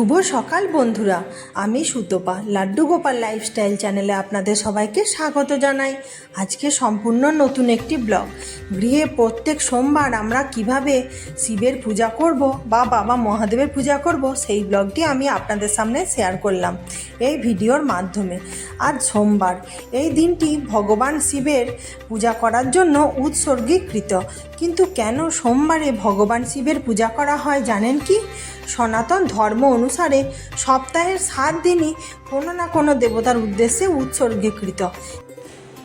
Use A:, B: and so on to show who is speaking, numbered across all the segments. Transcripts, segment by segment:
A: শুভ সকাল বন্ধুরা। আমি সুতপা, লাড্ডু গোপাল লাইফস্টাইল চ্যানেলে আপনাদের সবাইকে স্বাগত জানাই। আজকে সম্পূর্ণ নতুন একটি ব্লগ। গৃহে প্রত্যেক সোমবার আমরা কীভাবে শিবের পূজা করব বা বাবা মহাদেবের পূজা করব, সেই ব্লগটি আমি আপনাদের সামনে শেয়ার করলাম এই ভিডিওর মাধ্যমে। আজ সোমবার, এই দিনটি ভগবান শিবের পূজা করার জন্য উৎসর্গীকৃত। কিন্তু কেন সোমবারে ভগবান শিবের পূজা করা হয় জানেন কি? সনাতন ধর্ম অনুসারে সপ্তাহের সাত দিনই কোনো না কোনো দেবতার উদ্দেশ্যে উৎসর্গীকৃত।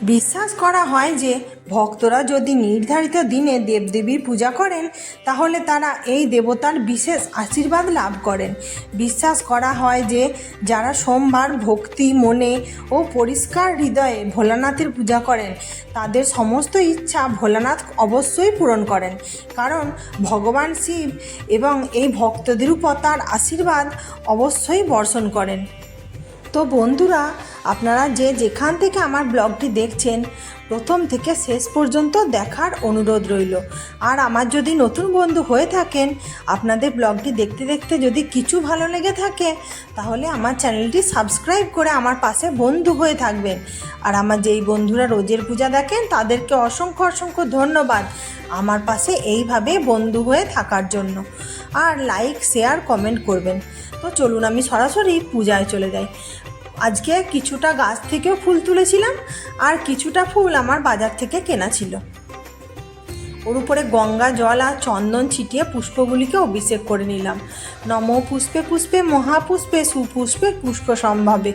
A: বিশ্বাস করা হয় যে ভক্তরা যদি নির্ধারিত দিনে দেবদেবীর পূজা করেন, তাহলে তারা এই দেবতার বিশেষ আশীর্বাদ লাভ করেন। বিশ্বাস করা হয় যে যারা সোমবার ভক্তি মনে ও পরিষ্কার হৃদয়ে ভোলানাথের পূজা করেন, তাদের সমস্ত ইচ্ছা ভোলানাথ অবশ্যই পূরণ করেন। কারণ ভগবান শিব এবং এই ভক্তদের উপর তার আশীর্বাদ অবশ্যই বর্ষণ করেন। তো বন্ধুরা, আপনারা যে যেখান থেকে আমার ব্লগটি দেখছেন, প্রথম থেকে শেষ পর্যন্ত দেখার অনুরোধ রইল। আর আমার যদি নতুন বন্ধু হয়ে থাকেন, আপনাদের ব্লগটি দেখতে দেখতে যদি কিছু ভালো লেগে থাকে, তাহলে আমার চ্যানেলটি সাবস্ক্রাইব করে আমার পাশে বন্ধু হয়ে থাকবেন। আর আমার যেই বন্ধুরা রোজের পূজা দেখেন, তাদেরকে অসংখ্য অসংখ্য ধন্যবাদ আমার পাশে এইভাবে বন্ধু হয়ে থাকার জন্য। আর লাইক শেয়ার কমেন্ট করবেন। তো চলুন আমি সরাসরি পূজায় চলে যাই। আজকে কিছুটা গাছ থেকেও ফুল তুলেছিলাম আর কিছুটা ফুল আমার বাজার থেকে কেনা ছিল। ওর উপরে গঙ্গা জল আর চন্দন ছিটিয়ে পুষ্পগুলিকে অভিষেক করে নিলাম। নম পুষ্পে পুষ্পে, মহাপুষ্পে, সুপুষ্পে, পুষ্প সম্ভাবে।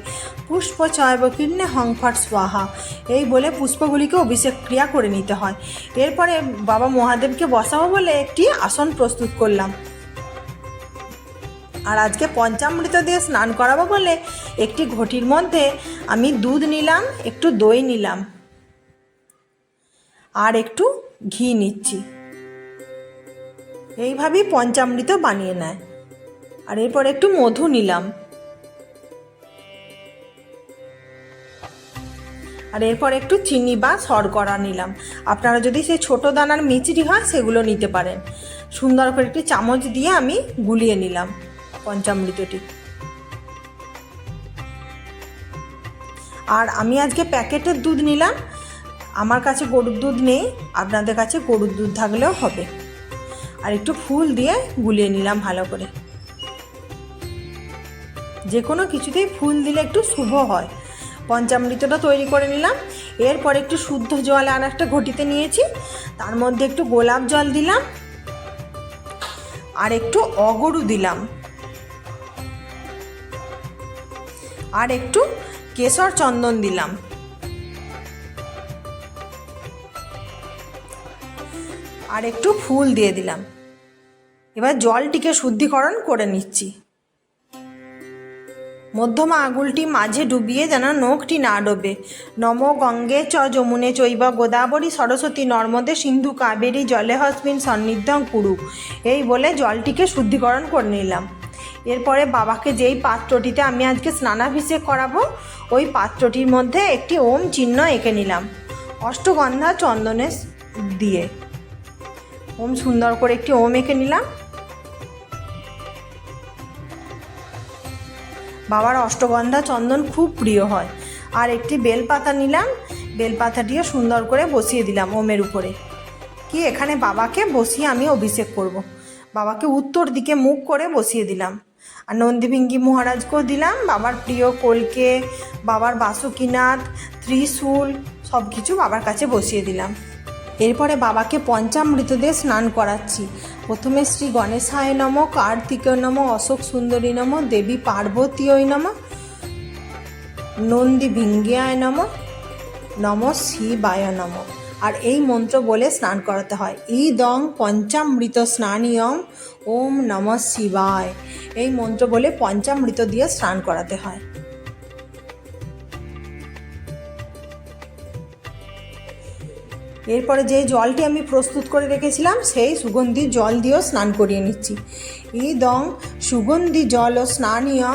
A: পুষ্প চয়ব কীর্ণে হংফট স্বাহা। এই বলে পুষ্পগুলিকে অভিষেক ক্রিয়া করে নিতে হয়। এরপরে বাবা মহাদেবকে বসাবো বলে একটি আসন প্রস্তুত করলাম। আর আজকে পঞ্চামৃত দিয়ে স্নান করাবো বলে একটি ঘটির মধ্যে আমি দুধ নিলাম, একটু দই নিলাম আর একটু ঘি নিচ্ছি। এইভাবেই পঞ্চামৃত বানিয়ে নেয়। আর এরপর একটু মধু নিলাম। আর এরপর একটু চিনি বা শর্করা নিলাম। আপনারা যদি সেই ছোটো দানার মিচড়ি হয়, সেগুলো নিতে পারেন। সুন্দর করে একটি চামচ দিয়ে আমি গুলিয়ে নিলাম। পঞ্চামৃতটি আর আমি আজকে প্যাকেটের দুধ নিলাম। আমার কাছে গরুর দুধ নেই, আপনাদের কাছে গরুর দুধ থাকলেও হবে। আর একটু ফুল দিয়ে গুলিয়ে নিলাম ভালো করে। যে কোনো কিছুতেই ফুল দিলে একটু শুভ হয়। পঞ্চামৃতটা তৈরি করে নিলাম। এরপর একটু শুদ্ধ জল আর একটা ঘটিতে নিয়েছি। তার মধ্যে একটু গোলাপ জল দিলাম। আর একটু অগরু দিলাম। আর একটু কেশর চন্দন দিলাম। আর একটু ফুল দিয়ে দিলাম। এবার জলটিকে শুদ্ধিকরণ করে নিচ্ছি। মধ্যমা আঙুলটি মাঝে ডুবিয়ে যেন নখটি না ডোবে। নম গঙ্গে চ যমুনে চৈব গোদাবরী সরস্বতী নর্মদে সিন্ধু কাবেরী জলে হসমিন সন্নিধ্যং কুরু। এই বলে জলটিকে শুদ্ধিকরণ করে নিলাম। এরপরে বাবাকে যেই পাত্রটিতে আমি আজকে স্নানাভিষেক করাবো, ওই পাত্রটির মধ্যে একটি ওম চিহ্ন এঁকে নিলাম। অষ্টগন্ধা চন্দনে দিয়ে। ওম সুন্দর করে একটি ওম এঁকে নিলাম। বাবার অষ্টগন্ধা চন্দন খুব প্রিয় হয়। আর একটি বেলপাতা নিলাম। বেলপাতাটিও সুন্দর করে বসিয়ে দিলাম ওমের উপরে। কি এখানে বাবাকে বসিয়ে আমি অভিষেক করব। বাবাকে উত্তর দিকে মুখ করে বসিয়ে দিলাম। আর নন্দীভিঙ্গি মহারাজকেও দিলাম, বাবার প্রিয় কলকে, বাবার বাসুকিনাথ, ত্রিশূল সব কিছু বাবার কাছে বসিয়ে দিলাম। এরপরে বাবাকে পঞ্চামৃত দিয়ে স্নান করাচ্ছি। প্রথমে শ্রী গণেশায় নম, কার্তিকেয় নম, অশোক সুন্দরী নম, দেবী পার্বতীয় নম নন্দী ভিঙ্গিয়ায় নম নম শিবায় নম। আর এই মন্ত্র বলে স্নান করাতে হয়। ইদং পঞ্চামৃত স্নানীয়ম ওম নম শিবায়। এই মন্ত্র বলে পঞ্চামৃত দিয়ে স্নান করাতে হয়। এরপরে যে জলটি আমি প্রস্তুত করে রেখেছিলাম, সেই সুগন্ধি জল দিয়েও স্নান করিয়ে নিচ্ছি। ইদং সুগন্ধি জল ও স্নানীয়,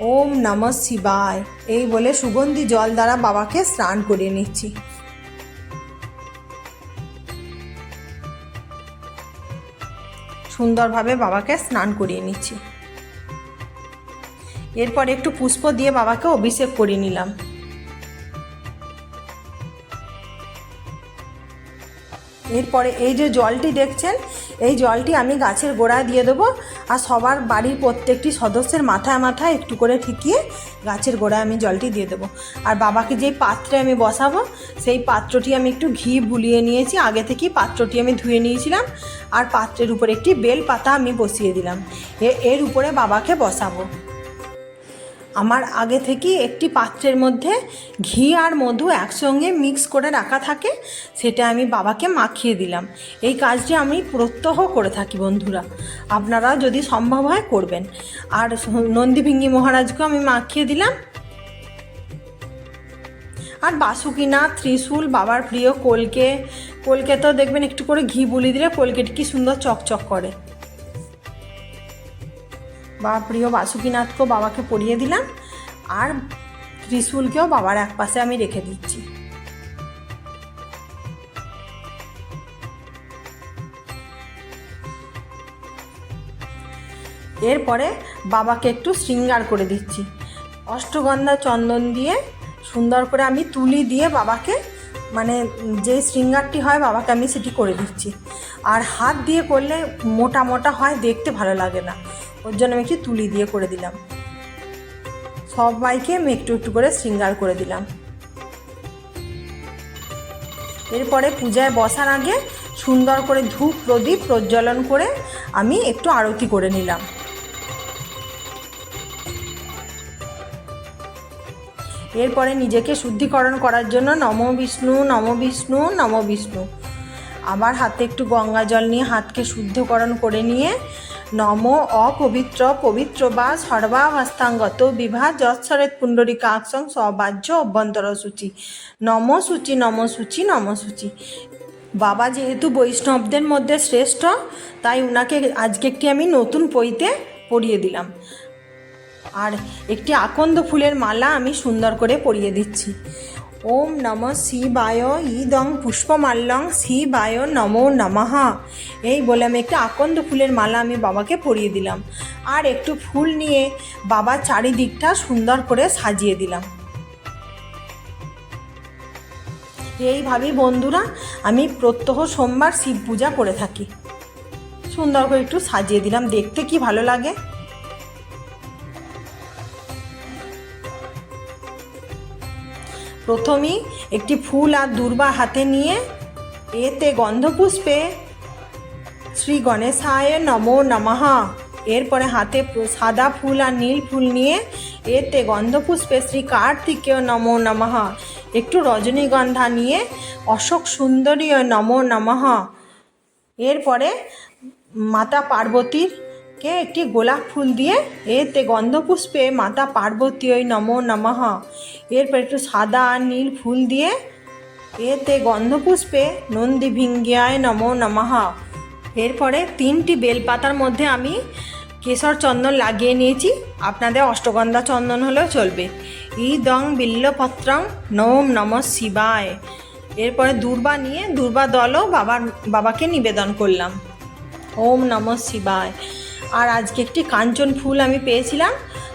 A: ওম নম শিবায়। এই বলে সুগন্ধি জল দ্বারা বাবাকে স্নান করিয়ে নিচ্ছি। সুন্দরভাবে বাবাকে স্নান করিয়ে নিচ্ছি। এরপর একটু পুষ্প দিয়ে বাবাকে অভিষেক করে নিলাম। এরপরে এই যে জলটি দেখছেন এই জলটি আমি গাছের গোড়ায় দিয়ে দেবো আর সবার বাড়ির প্রত্যেকটি সদস্যের মাথায় মাথায় একটু করে ঠিকিয়ে গাছের গোড়ায় আমি জলটি দিয়ে দেবো। আর বাবাকে যেই পাত্রে আমি বসাবো, সেই পাত্রটি আমি একটু ঘি বুলিয়ে নিয়েছি। আগে থেকেই পাত্রটি আমি ধুয়ে নিয়েছিলাম আর পাত্রের উপরে একটি বেল পাতা আমি বসিয়ে দিলাম। এর উপরে বাবাকে বসাবো। আমার আগে থেকেই একটি পাত্রের মধ্যে ঘি আর মধু একসঙ্গে মিক্স করে রাখা থাকে, সেটা আমি বাবাকে মাখিয়ে দিলাম। এই কাজটি আমি প্রত্যহ করে থাকি বন্ধুরা। আপনারা যদি সম্ভব হয় করবেন। আর নন্দীভিঙ্গি মহারাজকেও আমি মাখিয়ে দিলাম। আর বাসুকিনা ত্রিশূল, বাবার প্রিয় কলকে কলকে তো দেখবেন একটু করে ঘি বুলি দিলে কলকেটি কি সুন্দর চকচক করে। বা প্রিয় বাসুকিনাথকেও বাবাকে পরিয়ে দিলাম আর ত্রিশূলকেও বাবার এক পাশে আমি রেখে দিচ্ছি। এরপরে বাবাকে একটু শৃঙ্গার করে দিচ্ছি। অষ্টগন্ধা চন্দন দিয়ে সুন্দর করে আমি তুলি দিয়ে বাবাকে মানে যে শৃঙ্গারটি হয় বাবাকে আমি সেটি করে দিচ্ছি। আর হাত দিয়ে করলে মোটা মোটা হয়, দেখতে ভালো লাগে না। ওর জন্য আমি একটু তুলি দিয়ে করে দিলাম। সবাইকে আমি একটু একটু করে শৃঙ্গার করে দিলাম। এরপরে পূজায় বসার আগে সুন্দর করে ধূপ প্রদীপ প্রজ্বলন করে আমি একটু আরতি করে নিলাম। এরপরে নিজেকে শুদ্ধিকরণ করার জন্য নম বিষ্ণু নম বিষ্ণু নম বিষ্ণু। আবার হাতে একটু গঙ্গা জল নিয়ে হাতকে শুদ্ধকরণ করে নিয়ে নম অপবিত্র পবিত্র বা সর্বাবস্থাঙ্গত বিবাহ যৎসরেত পুণ্ডরিকা সবাহ্য অভ্যন্তর সূচি। নম সূচি নম সূচি নম সূচি। বাবা যেহেতু বৈষ্ণবদের মধ্যে শ্রেষ্ঠ, তাই উনাকে আজকে একটি আমি নতুন পইতে পরিয়ে দিলাম। আর একটি আকন্দ ফুলের মালা আমি সুন্দর করে পরিয়ে দিচ্ছি। ওম নম শিবায় ইদং পুষ্পমাল্যং শিবায় নমো নমঃ। এই বলে আমি একটি আকন্দ ফুলের মালা আমি বাবাকে পরিয়ে দিলাম। আর একটু ফুল নিয়ে বাবার চারিদিকটা সুন্দর করে সাজিয়ে দিলাম। এইভাবেই বন্ধুরা, আমি প্রত্যহ সোমবার শিব পূজা করে থাকি। সুন্দর করে একটু সাজিয়ে দিলাম, দেখতে কি ভালো লাগে? প্রথমেই একটি ফুল আর দুর্বা হাতে নিয়ে এতে গন্ধপুষ্পে শ্রী গণেশায় নমো নমঃ। এরপরে হাতে সাদা ফুল আর নীল ফুল নিয়ে এতে গন্ধপুষ্পে শ্রী কার্তিকেয় নমো নমঃ। একটু রজনীগন্ধা নিয়ে অশোক সুন্দরীয় নমো নমঃ। এরপরে মাতা পার্বতীর কে? একটি গোলাপ ফুল দিয়ে এতে গন্ধপুষ্পে মাতা পার্বতী ওই নমো নমঃ। এরপর একটু সাদা আর নীল ফুল দিয়ে এতে গন্ধপুষ্পে নন্দী ভিঙ্গিয়ায় নমো নমঃ। এরপরে তিনটি বেলপাতার মধ্যে আমি কেশর চন্দন লাগিয়ে নিয়েছি। আপনাদের অষ্টগন্ধা চন্দন হলেও চলবে। ই দং বিল্লপত্রং নম নম শিবায়। এরপরে দুর্বা নিয়ে দুর্বা দলও বাবার, বাবাকে নিবেদন করলাম। ওম নম শিবায়। আর আজকে একটি কাঞ্চন ফুল আমি পেয়েছিলাম,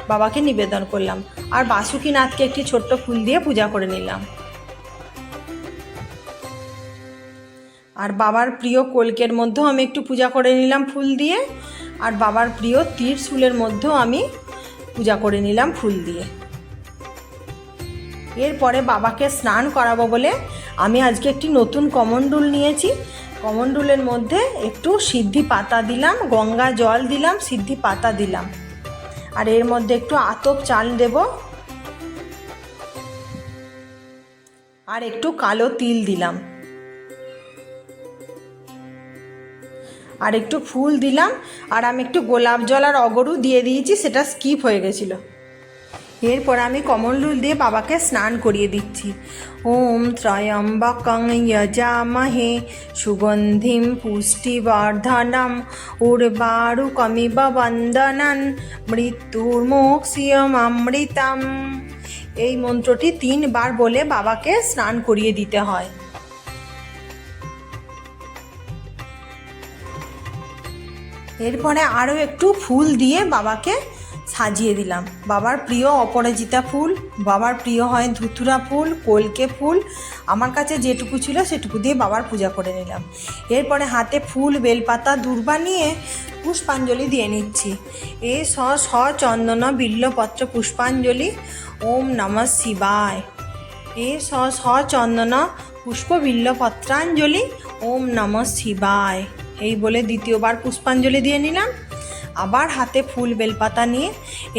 A: বাবাকে নিবেদন করলাম। আর বাসুকিনাথকে একটি ছোট্ট ফুল দিয়ে পূজা করে নিলাম। আর বাবার প্রিয় কলকের মধ্যেও আমি একটু পূজা করে নিলাম ফুল দিয়ে। আর বাবার প্রিয় তীরশুলের মধ্যেও আমি পূজা করে নিলাম ফুল দিয়ে। এরপরে বাবাকে স্নান করাবো বলে আমি আজকে একটি নতুন কমণ্ডুল নিয়েছি। কমণ্ডুলের মধ্যে একটু সিদ্ধি পাতা দিলাম, গঙ্গা জল দিলাম, সিদ্ধি পাতা দিলাম। আর এর মধ্যে একটু আতপ চাল দেব। আর একটু কালো তিল দিলাম। আর একটু ফুল দিলাম। আর আমি একটু গোলাপ জল আর অগরু দিয়ে দিয়েছি, সেটা স্কিপ হয়ে গেছিল। এরপর আমি কমলডুল দিয়ে বাবাকে স্নান করিয়ে দিচ্ছি। ওম ত্রয়ম্বকং যজামহে সুগন্ধিম পুষ্টিবর্ধনম উর্বারুকমিব বন্দনন মৃত্যুর্মোক্ষিয়মৃতম এই মন্ত্রটি তিনবার বলে বাবাকে স্নান করিয়ে দিতে হয়। এরপরে আরও একটু ফুল দিয়ে বাবাকে সাজিয়ে দিলাম। বাবার প্রিয় অপরাজিতা ফুল, বাবার প্রিয় হয় ধুতুরা ফুল, কলকে ফুল। আমার কাছে যেটুকু ছিল সেটুকু দিয়ে বাবার পূজা করে নিলাম। এরপরে হাতে ফুল, বেলপাতা দূর্বা নিয়ে পুষ্পাঞ্জলি দিয়ে নিচ্ছি। এ স স, চন্দন, বিল্লপত্র, পুষ্পাঞ্জলি। ওম নমঃ শিবায়। এ স স, চন্দন, পুষ্প, বিল্লপত্রাঞ্জলি। ওম নমঃ শিবায়। এই বলে দ্বিতীয়বার পুষ্পাঞ্জলি দিয়ে নিলাম। আবার হাতে ফুল বেলপাতা নিয়ে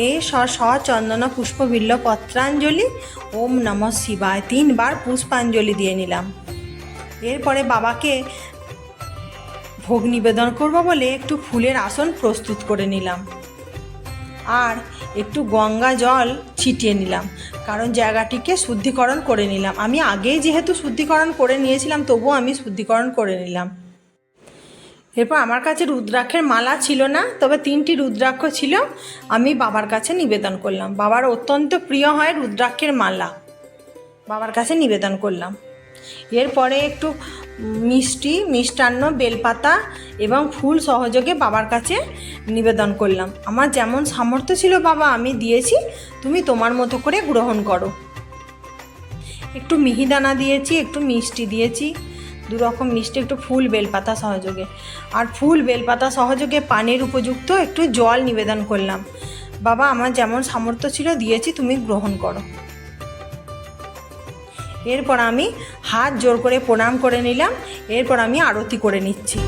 A: এ স স চন্দন পুষ্প বিল্লপত্রাঞ্জলি ওম নমঃ শিবায় তিনবার পুষ্পাঞ্জলি দিয়ে নিলাম। এরপরে বাবাকে ভোগ নিবেদন করব বলে একটু ফুলের আসন প্রস্তুত করে নিলাম। আর একটু গঙ্গা জল ছিটিয়ে নিলাম, কারণ জায়গাটিকে শুদ্ধিকরণ করে নিলাম। আমি আগেই যেহেতু শুদ্ধিকরণ করে নিয়েছিলাম, তবুও আমি শুদ্ধিকরণ করে নিলাম। এরপর আমার কাছে রুদ্রাক্ষের মালা ছিল না, তবে তিনটি রুদ্রাক্ষ ছিল, আমি বাবার কাছে নিবেদন করলাম। বাবার অত্যন্ত প্রিয় হয় রুদ্রাক্ষের মালা। বাবার কাছে নিবেদন করলাম। এরপরে একটু মিষ্টি, মিষ্টান্ন, বেলপাতা এবং ফুল সহযোগে বাবার কাছে নিবেদন করলাম। আমার যেমন সামর্থ্য ছিল বাবা, আমি দিয়েছি, তুমি তোমার মতো করে গ্রহণ করো। একটু মিহিদানা দিয়েছি, একটু মিষ্টি দিয়েছি। দু রকম মিষ্টি, একটু ফুল বেলপাতা সহযোগে। আর ফুল বেলপাতা সহযোগে পানের উপযুক্ত একটু জল নিবেদন করলাম। বাবা, আমার যেমন সামর্থ্য ছিল, দিয়েছি, তুমি গ্রহণ করো। এরপর আমি হাত জোর করে প্রণাম করে নিলাম, এরপর আমি আরতি করে নিচ্ছি।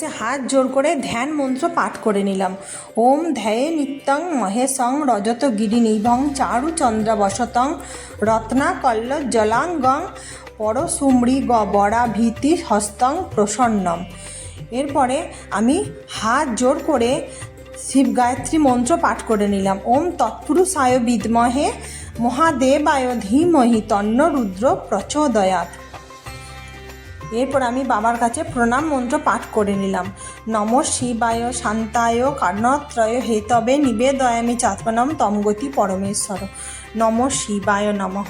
A: উদ্দেশ্যে হাত জোর করে ধ্যান মন্ত্র পাঠ করে নিলাম। ওম ধ্যায়ে নিত্যং মহেশং রজত গিরি নিভং চারু চন্দ্র বসতং রত্না কল্ল জলাঙ্গং পরশুমৃ গ বরা ভীতি হস্তং প্রসন্নম। এরপরে আমি হাত জোর করে শিব গায়ত্রী মন্ত্র পাঠ করে নিলাম। ওম তৎপুরুষায় বিদ্মহে মহাদেবায় ধীমহি তন্ন রুদ্র প্রচোদয়াত এরপর আমি বাবার কাছে প্রণাম মন্ত্র পাঠ করে নিলাম। নম শিবায় শান্তায় কার্ণত্রয় হেতবে নিবেদয়ামি চাত্মনম তমগতি পরমেশ্বর। নম শিবায় নমঃ।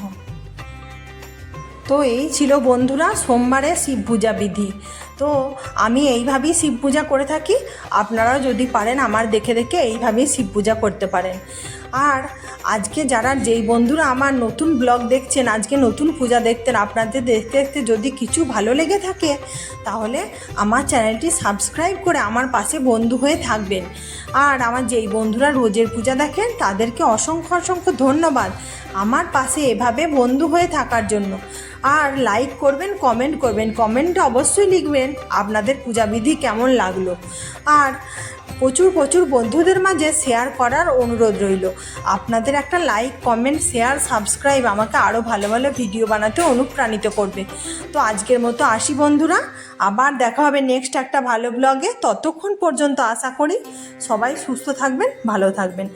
A: তো এই ছিল বন্ধুরা, সোমবারে শিব পূজা বিধি। তো আমি এইভাবেই শিব পূজা করে থাকি। আপনারাও যদি পারেন আমার দেখে দেখে এইভাবেই শিব পূজা করতে পারেন। আর আজকে যারা যেই বন্ধুরা আমার নতুন ব্লগ দেখছেন, আজকে নতুন পূজা দেখতেন, আপনাদের দেখতে দেখতে যদি কিছু ভালো লেগে থাকে, তাহলে আমার চ্যানেলটি সাবস্ক্রাইব করে আমার পাশে বন্ধু হয়ে থাকবেন। আর আমার যেই বন্ধুরা রোজের পূজা দেখেন, তাদেরকে অসংখ্য অসংখ্য ধন্যবাদ আমার পাশে এভাবে বন্ধু হয়ে থাকার জন্য। আর লাইক করবেন কমেন্ট করবেন কমেন্টে অবশ্যই লিখবেন আপনাদের পূজাবিধি কেমন লাগল। আর প্রচুর প্রচুর বন্ধুদের মাঝে শেয়ার করার অনুরোধ রইল। আপনাদের একটা লাইক কমেন্ট শেয়ার সাবস্ক্রাইব আমাকে আরও ভালো ভালো ভিডিও বানাতে অনুপ্রাণিত করবে। তো আজকের মতো আসি বন্ধুরা, আবার দেখা হবে নেক্সট একটা ভালো ব্লগে ততক্ষণ পর্যন্ত আশা করি সবাই সুস্থ থাকবেন, ভালো থাকবেন।